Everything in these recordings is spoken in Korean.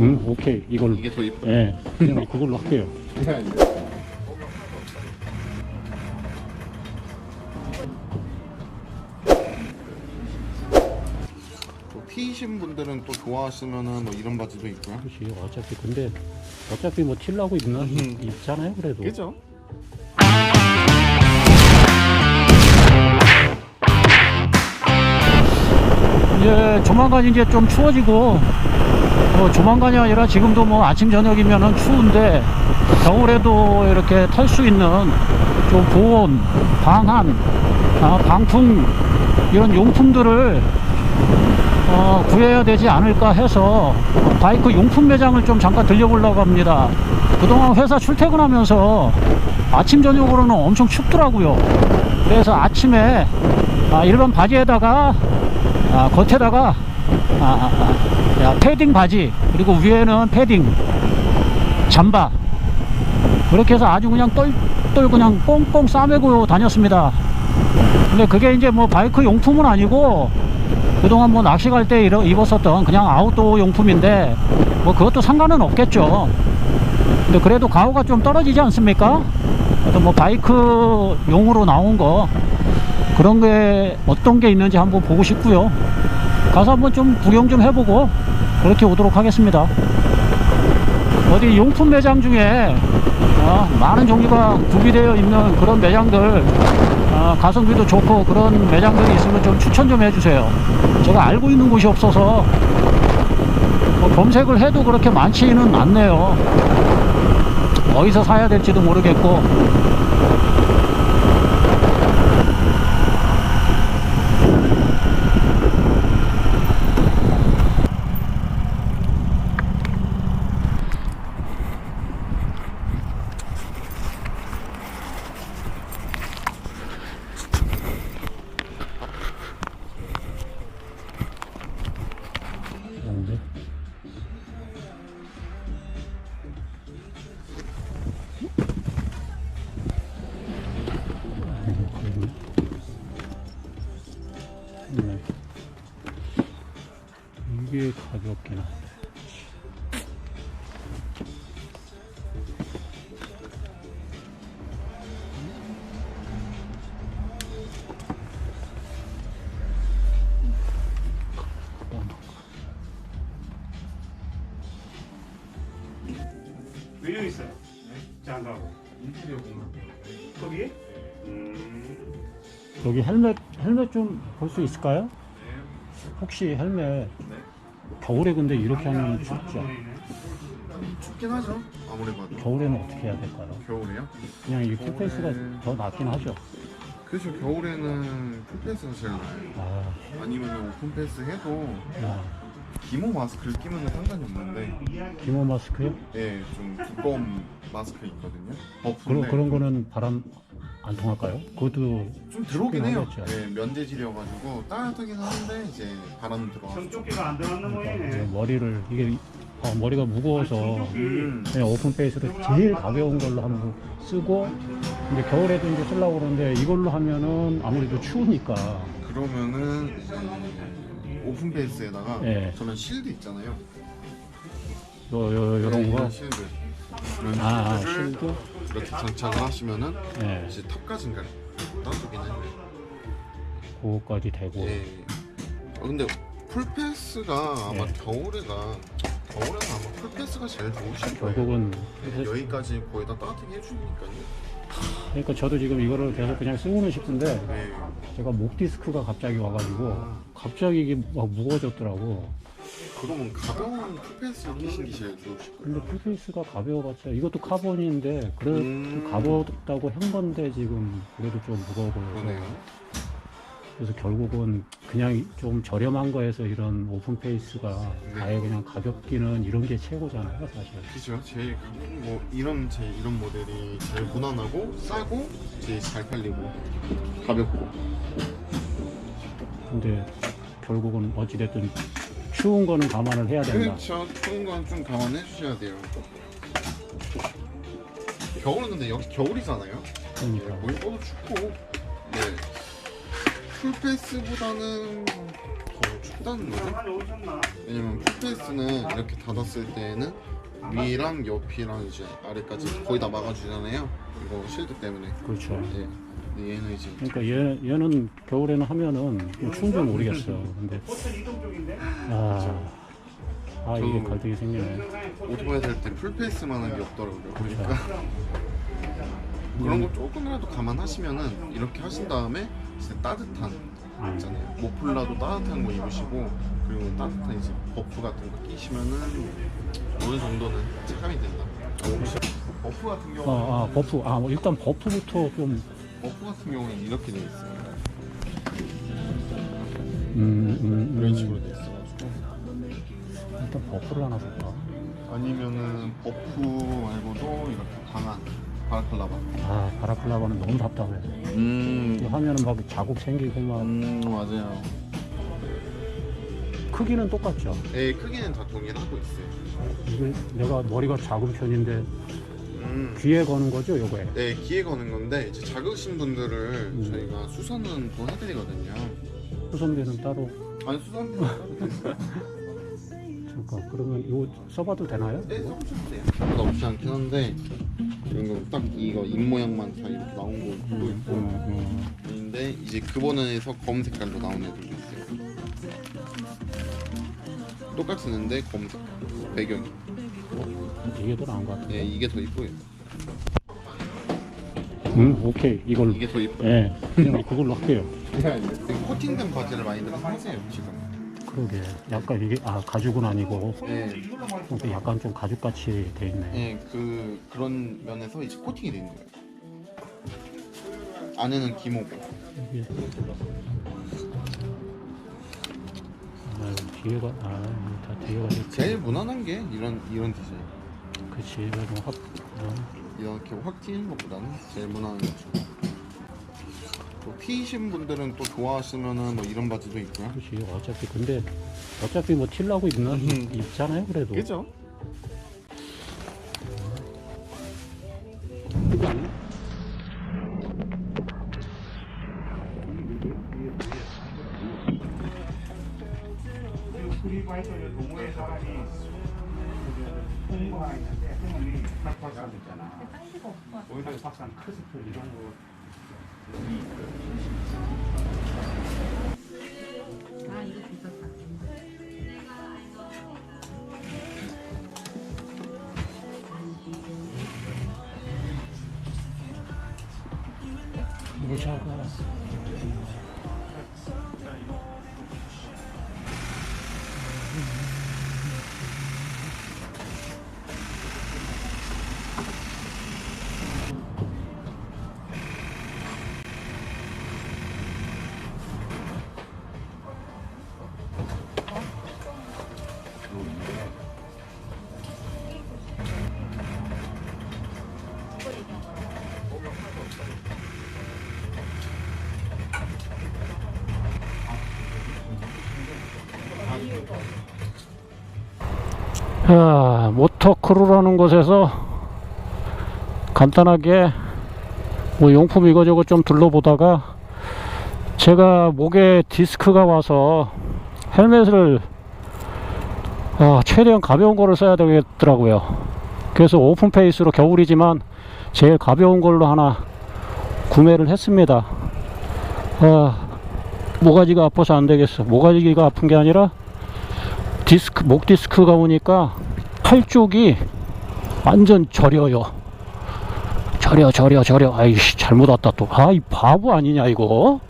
응, 오케이. 이걸로. 이게 더 이뻐요. 예, 그냥 그걸로 할게요. 또 T이신 분들은 또 좋아하시면은 뭐 이런 바지도 있고요. 그렇지. 어차피 근데 어차피 뭐 틸라고 입는 음. 입잖아요. 그래도. 그죠? 이제 조만간 이제 좀 추워지고 뭐 조만간이 아니라 지금도 뭐 아침 저녁이면은 추운데 겨울에도 이렇게 탈 수 있는 좀 보온, 방한, 아, 방풍 이런 용품들을 어, 구해야 되지 않을까 해서 바이크 용품 매장을 좀 잠깐 들려보려고 합니다. 그동안 회사 출퇴근하면서 아침 저녁으로는 엄청 춥더라고요. 그래서 아침에 아, 일반 바지에다가 아, 겉에다가 아, 아, 아, 야, 패딩 바지 그리고 위에는 패딩 잠바 그렇게 해서 아주 그냥 똘똘 그냥 꽁꽁 싸매고 다녔습니다. 근데 그게 이제 뭐 바이크 용품은 아니고 그동안 뭐 낚시 갈 때 입었었던 그냥 아웃도어 용품인데 뭐 그것도 상관은 없겠죠. 근데 그래도 가오가 좀 떨어지지 않습니까? 뭐 바이크 용으로 나온 거 그런 게 어떤 게 있는지 한번 보고 싶고요. 가서 한번 좀 구경 좀 해보고 그렇게 오도록 하겠습니다. 어디 용품 매장 중에 어, 많은 종류가 구비되어 있는 그런 매장들 어, 가성비도 좋고 그런 매장들이 있으면 좀 추천 좀 해주세요. 제가 알고 있는 곳이 없어서 뭐 검색을 해도 그렇게 많지는 않네요. 어디서 사야 될지도 모르겠고 이게 가볍긴 한데 왜 있어요? 장가고 인테리어 공간 거기에? 음. 여기 헬멧 헬멧 좀 볼 수 있을까요? 혹시 헬멧 겨울에 근데 이렇게 하면 춥죠? 춥긴 하죠. 아무리 봐도. 겨울에는 어떻게 해야 될까요? 겨울이요? 그냥 이 풀페이스가 더 낫긴 하죠. 그죠. 겨울에는 풀패스가 제일 나아요. 아, 아니면 오픈패스 해도 야, 기모 마스크를 끼면 상관이 없는데 기모 마스크요? 예, 좀 두꺼운 마스크 있거든요. 그런 버프인데 그런 거는 바람 안 통할까요? 그것도 좀 들어오긴 해요. 하겠죠. 예, 면재질이어가지고 따뜻하긴 하는데 이제 바람 들어와서 성조끼가 안 들어갔는 그러니까 이제 모양이네. 머리를 이게 어, 머리가 무거워서 음, 그냥 오픈 페이스로 제일 가벼운 걸로 한번 쓰고 이제 겨울에도 이제 쓰려고 그러는데 이걸로 하면은 아무래도 추우니까 그러면은 이제 오픈페이스에다가 예. 저는 실드 있잖아요. 요, 요, 요런 네, 거 이런 실드. 이런 아, 아, 실드를 실드 이렇게 장착을 하시면은 예, 이제? 따뜻하긴 해요. 그거까지 되고 예. 어, 근데 풀패스가 아마 예. 겨울에가 겨울에는 아마 풀패스가 제일 좋으실 거예요. 결국은 네, 여기까지 거의 다 따뜻하게 해주니까요. 그러니까 저도 지금 이거를 계속 그냥 쓰고는 싶은데 네. 제가 목 디스크가 갑자기 와가지고 갑자기 이게 막 무거워졌더라고. 그러면 가벼운 풀패스 끼신 게 제일 좋으실 거예요. 근데 풀페이스가 가벼워봤자 이것도 카본인데 그래 음. 가볍다고 한 건데 지금 그래도 좀 무거워 보여서 그러네요. 그래서 결국은 그냥 좀 저렴한 거에서 이런 오픈 페이스가 네. 아예 그냥 가볍기는 이런 게 최고잖아요 사실. 그죠? 제일 가- 뭐 이런 제 이런 모델이 제일 무난하고 싸고 제일 잘 팔리고 가볍고. 근데 결국은 어찌됐든 추운 거는 감안을 해야 된다. 그렇죠. 추운 건 좀 감안해 주셔야 돼요. 겨울은 근데 여기 겨울이잖아요. 네, 그러니까 뭐 입어도 춥고. 네. 풀페이스보다는 더 춥다는 거죠. 왜냐면 풀페이스는 이렇게 닫았을 때는 위랑 옆이랑 이제 아래까지 거의 다 막아주잖아요. 이거 실드 때문에. 그렇죠. 예. 근데 얘는 이제 그러니까 얘, 얘는 겨울에는 하면은 줄 모르겠어. 근데? 아, 아 이게 저- 갈등이 생기네. 오토바이 탈 때 풀페이스만한 게 없더라고요. 그러니까 그런 거 조금이라도 감안하시면은 이렇게 하신 다음에 진짜 따뜻한 있잖아요. 모플라도 따뜻한 거 입으시고 그리고 따뜻한 이제 버프 같은 거 끼시면은 어느 정도는 체감이 된다. 버프 같은 경우는 아, 아 버프. 아, 뭐 일단 버프부터 좀. 버프 같은 경우는 이렇게 돼 있어요. 음, 음, 이런 음. 식으로 돼 있어가지고 일단 버프를 하나 볼까? 아니면은 버프 말고도 이렇게 강한 바라클라바. 아, 바라클라바는 너무 답답해. 음, 하면은 막 자국 생기고 막 음 맞아요. 크기는 똑같죠. 예, 크기는 다 동일하고 있어요. 이게 내가 머리가 작은 편인데 음. 귀에 거는 거죠, 요거에. 네, 귀에 거는 건데 이제 작으신 분들을 음. 저희가 수선은 또 해드리거든요. 수선비는 따로. 아니 수선비는 따로 잠깐, 그러면 이거 써봐도 되나요? 네, 써보셔도 돼요. 생각보다 없지 않긴 한데 이런 거 딱 이거 입 모양만 다 이렇게 나온 것도 음, 있고 음, 있는데 이제 그 버전에서 검은 색깔로 나온 애들도 있어요. 똑같이 쓰는데 검은 색깔 배경이. 음. 이게 더 나은 것 같아. 네, 이게 더 이뻐요. 음, 오케이. 이걸로. 이게 더 이뻐요. 예, 그냥 그걸로 할게요. 되게 코팅된 바지를 많이들 하세요 지금. 그러게. 약간 이게, 아, 가죽은 아니고. 네, 근데 약간 좀 가죽같이 돼 있네. 네, 그 그런 면에서 이제 코팅이 돼 있는 거예요. 안에는 기모고. 이게. 아, 뒤에가, 아, 이거 다 뒤에가 이렇게. 제일 무난한 게 이런 이런 디자인. 그치, 이거 좀 확, 어, 이렇게 확 튀는 것보다는 제일 무난한 거죠. 또 T이신 분들은 또 좋아하시면은 뭐 이런 바지도 있고요. 그치. 어차피, 근데, 어차피 뭐 틸라고 입는, 음. 입잖아요, 그래도. 그죠? 프리바이터 동호회 사람이 홍보가 있는데 형이 딱 박사 있잖아. 거기다가 박사는 크스프 이런 거. 아 이거. 모자가. 아, 모터크루라는 곳에서 간단하게 뭐 용품 이거저거 좀 둘러보다가 제가 목에 디스크가 와서 헬멧을 아, 최대한 가벼운 거를 써야 되겠더라고요. 그래서 오픈 페이스로 겨울이지만 제일 가벼운 걸로 하나 구매를 했습니다. 아, 모가지가 아파서 안 되겠어. 모가지가 아픈 게 아니라 디스크 목 디스크가 오니까 팔 쪽이 완전 저려요. 저려 저려 저려. 아이씨 잘못 왔다 또. 아이 바보 아니냐 이거.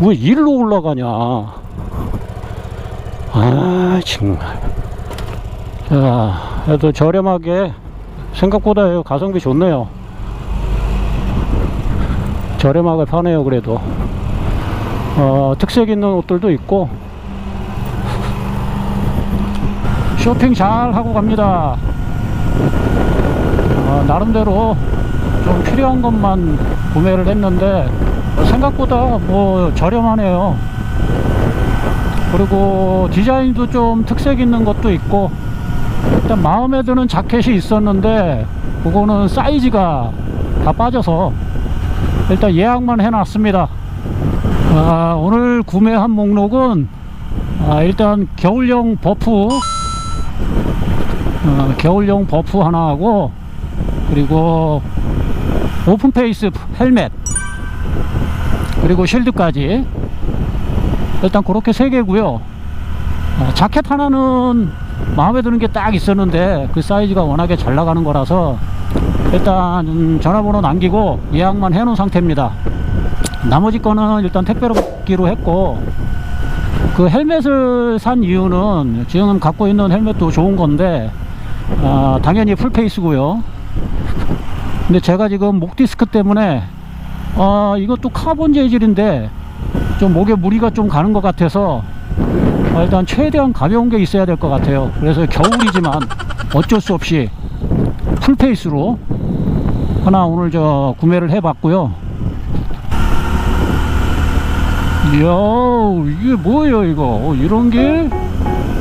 왜 일로 올라가냐. 아 정말. 자 그래도 저렴하게 생각보다 가성비 좋네요. 저렴하게 파네요 그래도. 어, 특색 있는 옷들도 있고 쇼핑 잘 하고 갑니다. 어, 나름대로 좀 필요한 것만 구매를 했는데 어, 생각보다 뭐 저렴하네요. 그리고 디자인도 좀 특색 있는 것도 있고 일단 마음에 드는 자켓이 있었는데 그거는 사이즈가 다 빠져서 일단 예약만 해놨습니다. 아, 오늘 구매한 목록은 아, 일단 겨울용 버프 어, 겨울용 버프 하나 하고 그리고 오픈페이스 헬멧 그리고 쉴드까지. 일단 그렇게 세 개고요. 아, 자켓 하나는 마음에 드는 게 딱 있었는데 그 사이즈가 워낙에 잘 나가는 거라서 일단 음, 전화번호 남기고 예약만 해 놓은 상태입니다. 나머지 거는 일단 택배로 받기로 했고 그 헬멧을 산 이유는 지금 갖고 있는 헬멧도 좋은 건데 아, 당연히 풀페이스고요. 근데 제가 지금 목 디스크 때문에 아 이것도 카본 재질인데 좀 목에 무리가 좀 가는 것 같아서 아, 일단 최대한 가벼운 게 있어야 될 것 같아요. 그래서 겨울이지만 어쩔 수 없이 풀페이스로 하나 오늘 저 구매를 해 봤고요. 이야 이게 뭐예요 이거? 어, 이런 게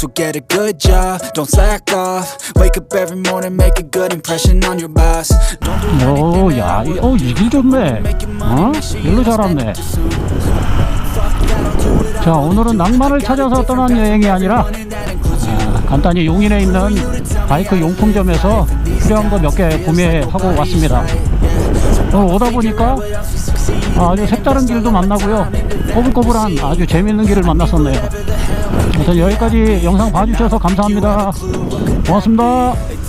So get a good job, don't slack off. Wake up every morning, make a good impression on your boss. Don't do anything 오, 야, 이- 어, 이 길 좋네. 어? 일로 잘 왔네. 자, 오늘은 낭만을 찾아서 떠난 여행이 아니라 아, 간단히 용인에 있는 바이크 용품점에서 필요한 거 몇 개 구매하고 왔습니다. 오늘 오다 보니까 아주 색다른 길도 만나고요. 꼬불꼬불한 아주 재밌는 길을 만났었네요. 여기까지 영상 봐주셔서 감사합니다. 고맙습니다.